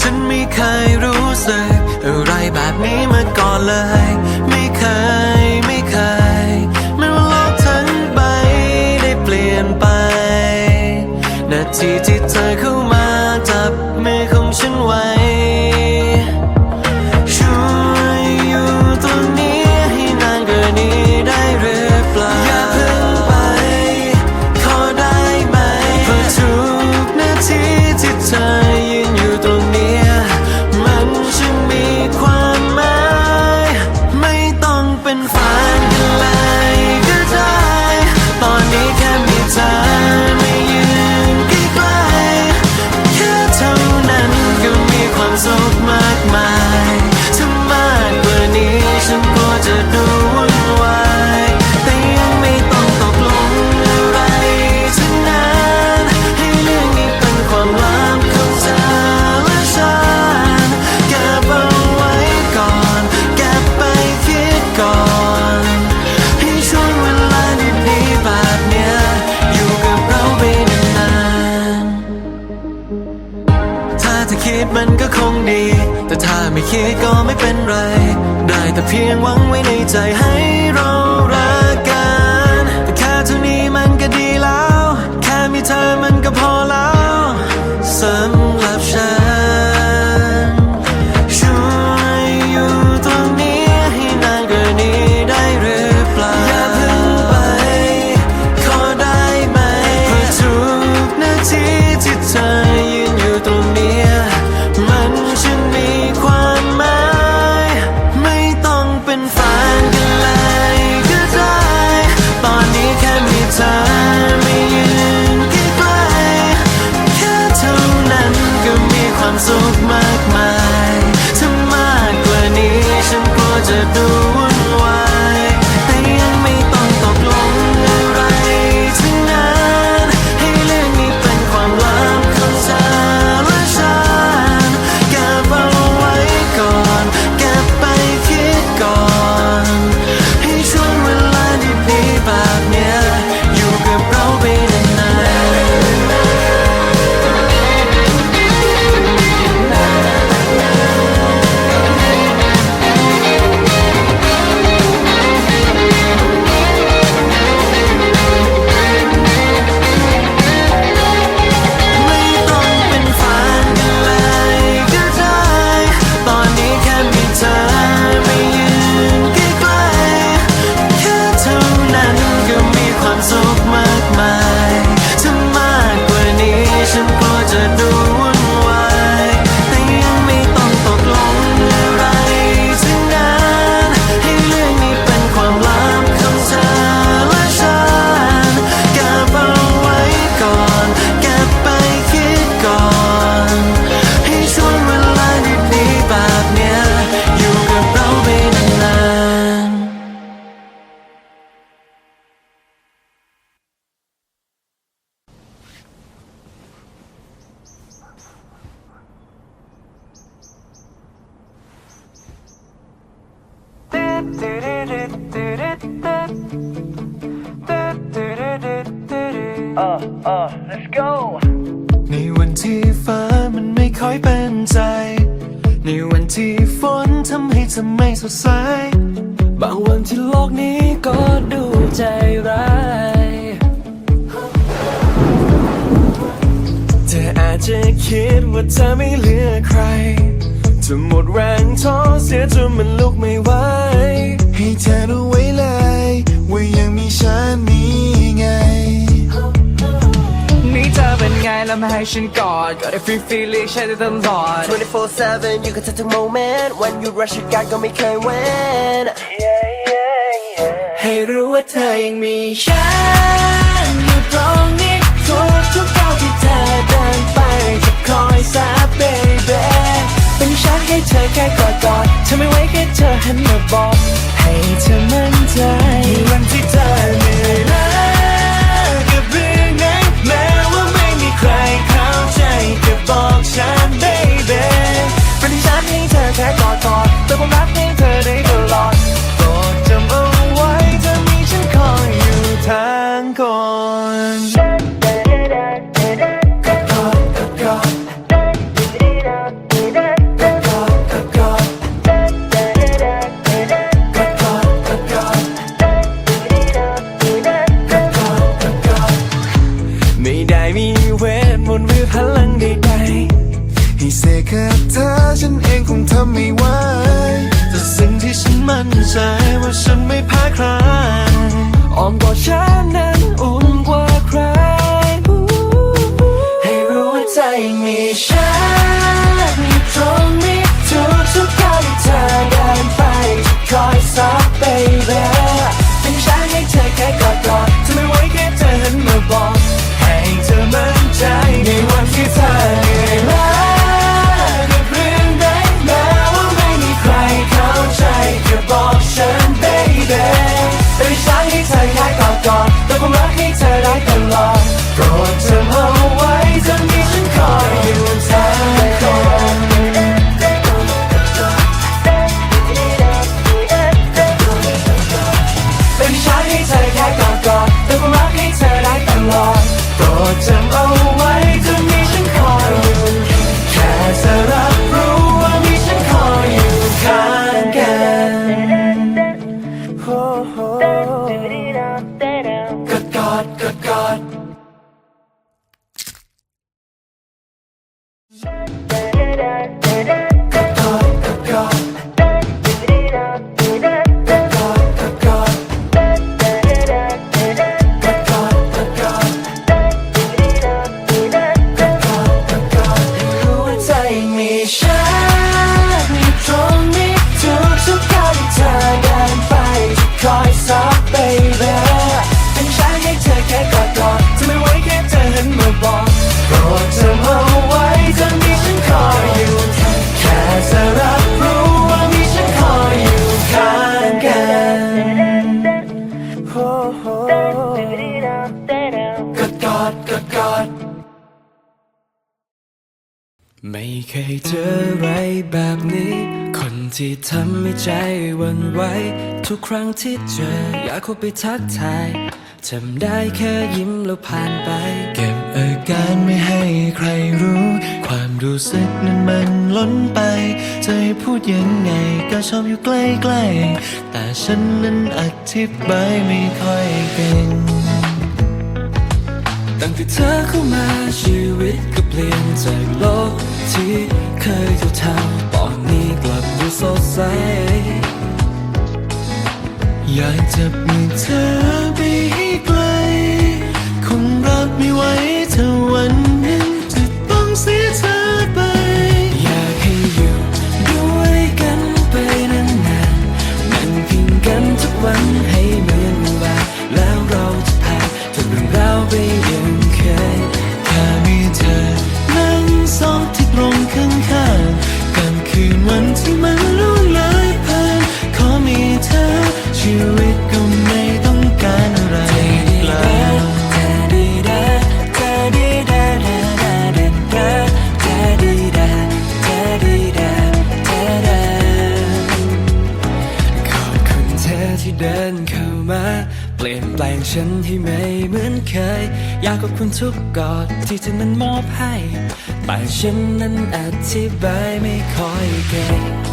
ฉันไม่เคยรู้สึกอะไรแบบนี้มาก่อนเลย 你在海 ดว่าเธอไม่เหลือใคร จะหมดแรงท้อเสียจนมันลุกไม่ไหว ให้เธอรู้ไว้เลย ว่ายังมีฉันนี่ไง นี่เธอเป็นไงแล้วมาให้ฉันกอดกอดได้ฟรีฟรีเรียใช้ได้ตลอด 24/7 อยู่กับเธอทุกโมเมนต์วันหยุดราชการก็ไม่เคยเว้น ให้รู้ว่าเธอยังมีฉันอยู่ตรงนี้ทุกทุกๆก้าวที่ เธอแค่กอดกอดเธอไม่ไว้แค่เธอให้มาบอกให้เธอมั่นใจ ไม่เคยเจออะไรแบบนี้ คนที่ทำให้ใจวันไหวทุกครั้งที่เจออยากเข้าไปทักทายทำได้แค่ยิ้มแล้วผ่านไป เก็บอาการไม่ให้ใครรู้ ความรู้สึกนั้นมันล้นไป จะให้พูดยังไงก็ชอบอยู่ใกล้ๆ แต่ฉันนั้นอธิบายไม่ค่อยเก่ง ตั้งแต่เธอเข้ามาชีวิตก็ ลี่ยนจากโลกที่เคยเท่างตอนนี้กลับดูสดใส อยากจับมือเธอไปให้ไกล คงรับไม่ไหวถ้าวัน วิตก็ไม่ต้องการอะไรอีกแล้วขอบคุณเธอที่เดินเข้ามา เปลี่ยนแปลงฉันให้ไม่เหมือนเคย อยากขอบคุณทุกกอดที่เธอนั้นมอบให้ แต่ฉันนั้นอธิบายไม่ค่อยเก่ง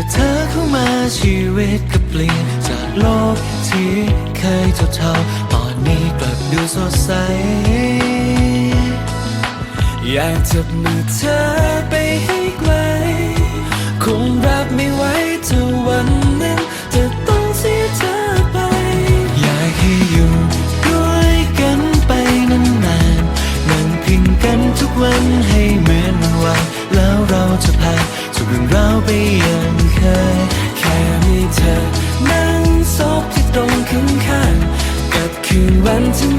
แต่เธอเข้ามาชีวิตก็เปลี่ยน จากโลกที่เคยเท่าๆตอนนี้กลับดูสดใส อยากจับมือเธอไปให้ไกล คงรับไม่ไหวถ้าวันหนึ่งจะต้องเสียเธอไป อยากให้อยู่ด้วยกันไปนานๆ นั่งพิงกันทุกวันให้เหมือนวัน แล้วเราจะผ่านทุกเรื่องราวไปอย่าง เคย แค่มีเธอ นั่งซบที่ตรงข้างข้างกับคืนวันที่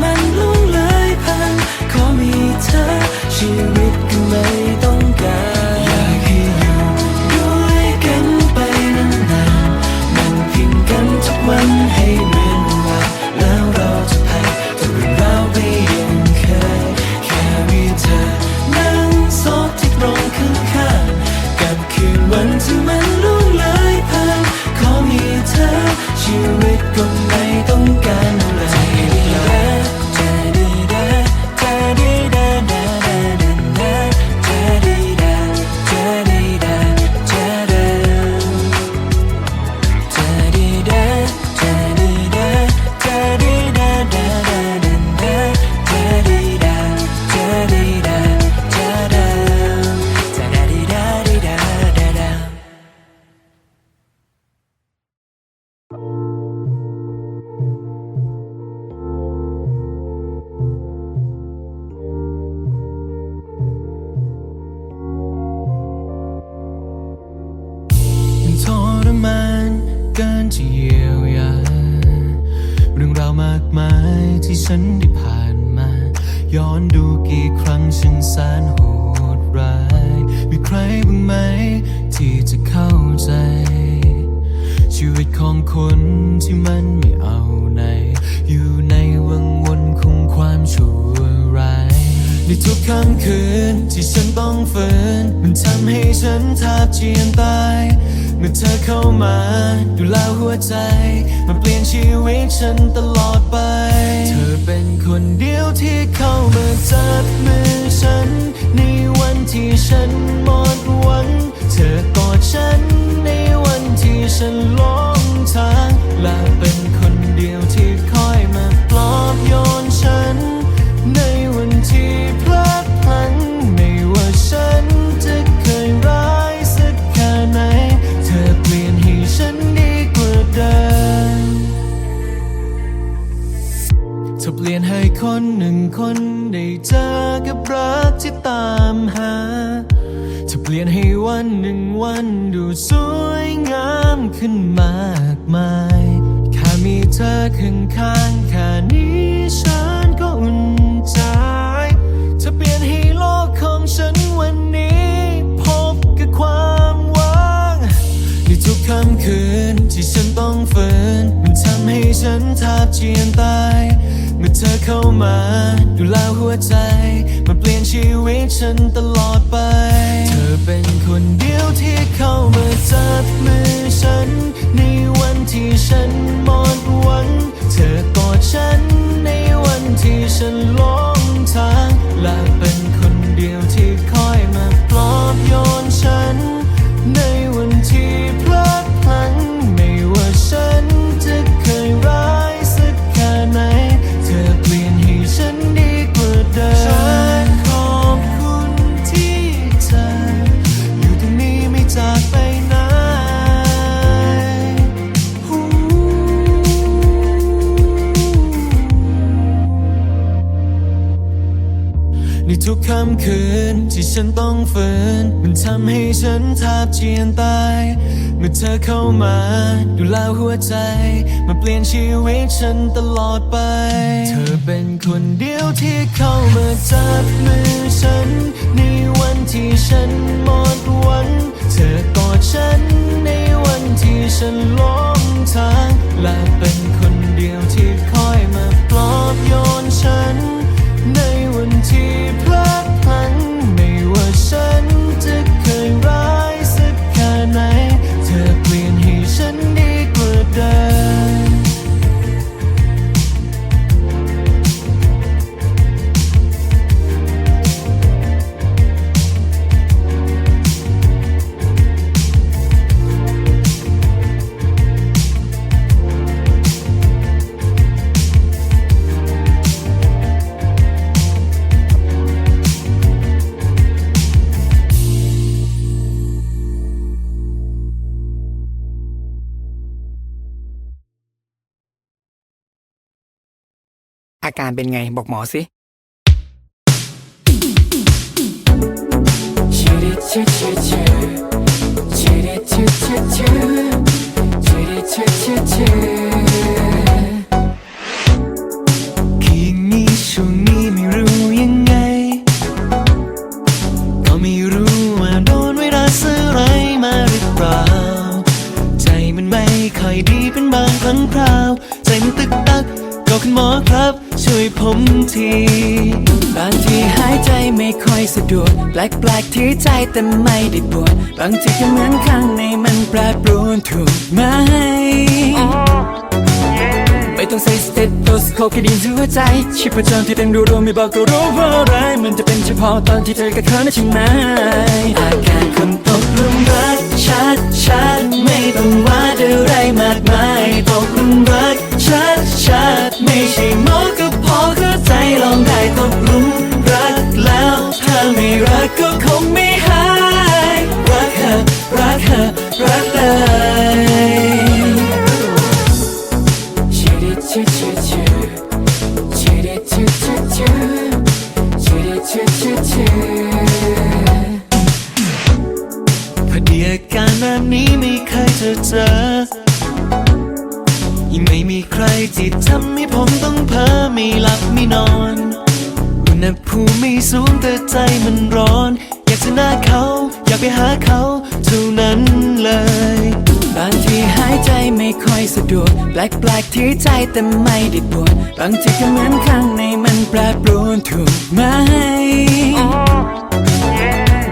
จะเยียวยา เรื่องราวมากมายที่ฉันได้ผ่านมา ย้อนดูกี่ครั้งฉันแสนโหดร้าย มีใครบ้างไหม ที่จะเข้าใจ ชีวิตของคนที่มันไม่เอาไหน อยู่ในวังวนของความชั่วร้ายในทุกค่ำคืนที่ฉันต้องฝืน มันทำให้ฉันทับเจียนตาย มื่อเธอเข้ามา ดูแลหัวใจ มันเปลี่ยนชีวิตฉันตลอดไป เธอเป็นคนเดียวที่เข้ามาจับมือฉัน ในวันที่ฉันหมดหวัง คนหนึ่งคนได้เจอกับรักที่ตามหาเธอเปลี่ยนให้วันหนึ่งวันดูสวยงามขึ้นมากมายแค่มีเธอข้างข้างแค่นี้ฉันก็อุ่นใจเธอเปลี่ยนให้โลกของฉันวันนี้ พบกับความหวังในทุกค่ำคืนที่ฉันต้องฝืน มันทำให้ฉันแทบเจียนตาย เธอเข้ามาดูแลหัวใจมาเปลี่ยนชีวิตฉันตลอดไป เธอเป็นคนเดียวที่เข้ามาจับมือฉัน ในวันที่ฉันหมดหวัง เธอกอดฉันในวันที่ฉันหลงทางและ ทุกค่ำคืนที่ฉันต้องฝืน มันทำให้ฉันแทบเจียนตาย เมื่อเธอเข้ามา ดูแลหัวใจ มาเปลี่ยนชีวิตฉันตลอดไป เธอเป็นคนเดียวที่เข้ามาจับมือฉัน ในวันที่ฉันหมดหวังเธอกอดฉันในวันที่ฉันหลง อาการเป็นไงบอกหมอสิคือ แต่ไม่ได้ปวดบางทีก็เหมือนข้างในมันแปรปรวนถูกไหม ไม่ต้องใส่สเตตโตสโคปแค่ไดีหัวใจชีพจรที่เต้นรัวๆไม่บอกก็รู้ว่าอะไรมันจะเป็นเฉพาะตอนที่เธอกับเขานะใช่ไหม เคยจะเจอยังไม่มีใครรที่ทำให้ผมต้องเพ้อไม่หลับไม่นอนอุณหภูมิไม่สูงแต่ใจมันร้อน อยากจะหน้าเขา อยากไปหาเขาเท่านั้นเลยบางทีหายใจไม่ค่อยสะดวกแปลกๆที่ใจแต่ไม่ได้ปวดบางทีก็เหมือนข้างในมันแปรปรวนถูกไหม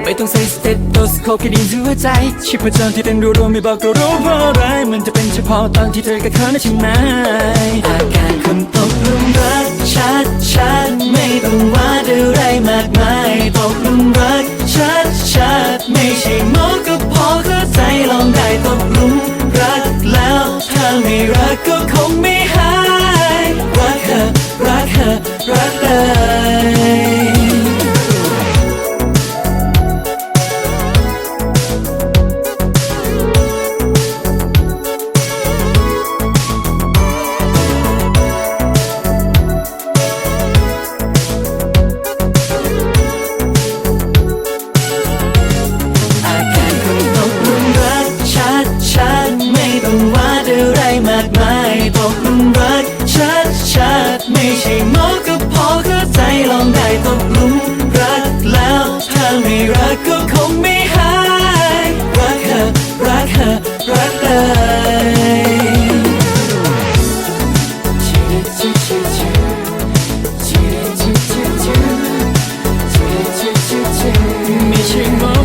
ไม่ต้องใส่สเตตโตสโคปแค่ไดีหัวใจชีพจรที่เต้นรัวๆไม่บอกก็รู้เพราะอะไรมันจะเป็นเฉพาะตอนที่เธอกับเขานใช่ไหม 你沉。